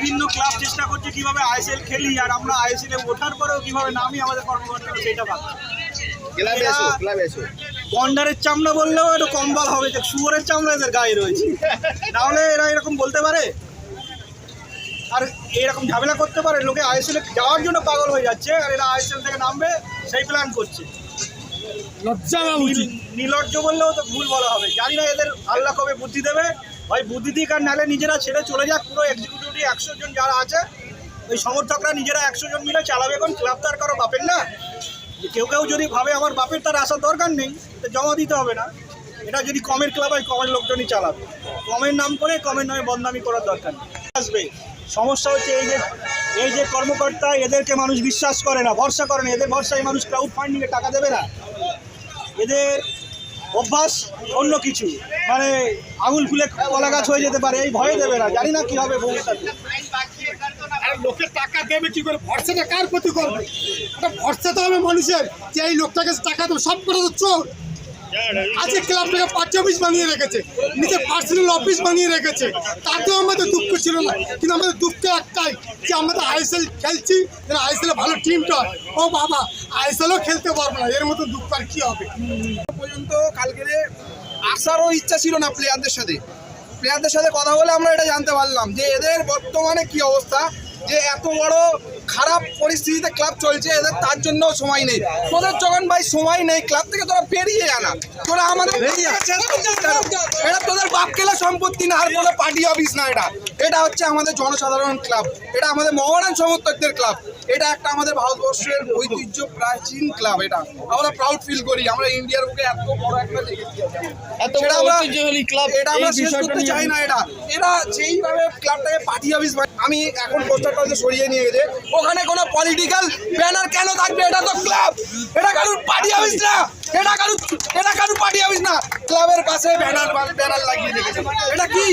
বিভিন্ন ক্লাব চেষ্টা করছে কীভাবে আইএসএল খেলি আর আমরা আইএসএল এ ওঠার পরেও কীভাবে নামি আমাদের কর্মকর্তা সেটা ভাবছি। গন্ডারের চামড়া বললেও একটু কম্বাল হবে যে শুয়োরের চামড়া এদের গায়ে রয়েছে। নাহলে এরা এরকম বলতে পারে? আর এরকম ঝামেলা করতে পারে লোকে আইএসএল এ যাওয়ার জন্য পাগল হয়ে যাচ্ছে আর এরা আইএসএল থেকে নামবে সেই প্ল্যান করছে। লজ্জা হওয়া উচিত। নীল- নির্লজ্জ বললেও তো ভুল বলা হবে। জানি না এদের আল্লাহ কবে বুদ্ধি দেবে ভাই বুদ্ধি দিক আর নাহলে নিজেরা ছেড়ে চলে যাক, পুরো এক্সিকিউটিভ একশো জন যারা আছে, ওই সমর্থকরা নিজেরা একশো জন মিলে চালাবে এখন ক্লাব তার কারও বাপের না। কেউ কেউ যদি ভাবে আমার বাপের তার আসার দরকার নেই, তো জমা দিতে হবে না। এটা যদি কমের ক্লাব হয়, কমের লোকজনই চালাবে। কমের নাম করে, কমের নামে বদনামি করার দরকার নেই। আসবে। সমস্যা হচ্ছে এই যে এই যে কর্মকর্তা, এদেরকে মানুষ বিশ্বাস করে না, ভরসা করে না। এদের ভরসায় মানুষ ক্রাউড ফান্ডিংয়ে টাকা দেবে না। এদের অভ্যাস, অন্য কিছু। মানে আঙুল ফুলে কলা গাছ হয়ে যেতে পারে, এই ভয়ে দেবে না। জানি না কি হবে ভবিষ্যতে। টাকা দেবে করে? কার প্রতি করবে? তো হবে মানুষের যে এই লোকটাকে টাকা সব করে আজকে অফিস বানিয়ে রেখেছে পার্সোনাল অফিস বানিয়ে রেখেছে। তাতেও আমাদের দুঃখ ছিল না। কিন্তু আমাদের দুঃখ একটাই যে আমাদের আইএসএল খেলছি আইএসএল ভালো টিমটা ও বাবা আইএসএলও খেলতে পারব না এর মতো দুঃখ আর কি হবে? পর্যন্ত কালকে আসারও ইচ্ছা ছিল না প্লেয়ারদের সাথে। প্লেয়ারদের সাথে কথা বলে আমরা এটা জানতে পারলাম যে এদের বর্তমানে কি অবস্থা যে এত বড় খারাপ পরিস্থিতিতে ক্লাব চলছে এদের তার জন্য সময় নেই। তোদের যখন ভাই সময় নেই ক্লাব থেকে তোরা বেরিয়ে আনা তোরা আমাদের এটা তোদের বাপ কেলা সম্পত্তি না আর কোনো পার্টি অফিস না এটা। এটা হচ্ছে আমাদের জনসাধারণ ক্লাব। এটা আমাদের মহারান সমর্থকদের ক্লাব। এটা একটা আমাদের ভারতবর্ষের ঐতিহ্য প্রাচীন ক্লাব এটা। আমরা প্রাউড ফিল করি। আমরা ইন্ডিয়ার বুকে এত বড় একটা এটা আমরা শেষ করতে চাই না এটা। এরা যেইভাবে ক্লাবটাকে পার্টি অফিস আমি এখন পোস্টারটা হচ্ছে সরিয়ে নিয়ে গেছে। ওখানে কোনো পলিটিক্যাল ব্যানার কেন থাকবে? এটা তো ক্লাব। এটা কারুর পার্টি অফিস না। এটা কারুর এটা কারুর পার্টি অফিস না। ক্লাবের পাশে ব্যানার ব্যানার লাগিয়ে রেখেছে। এটা কি?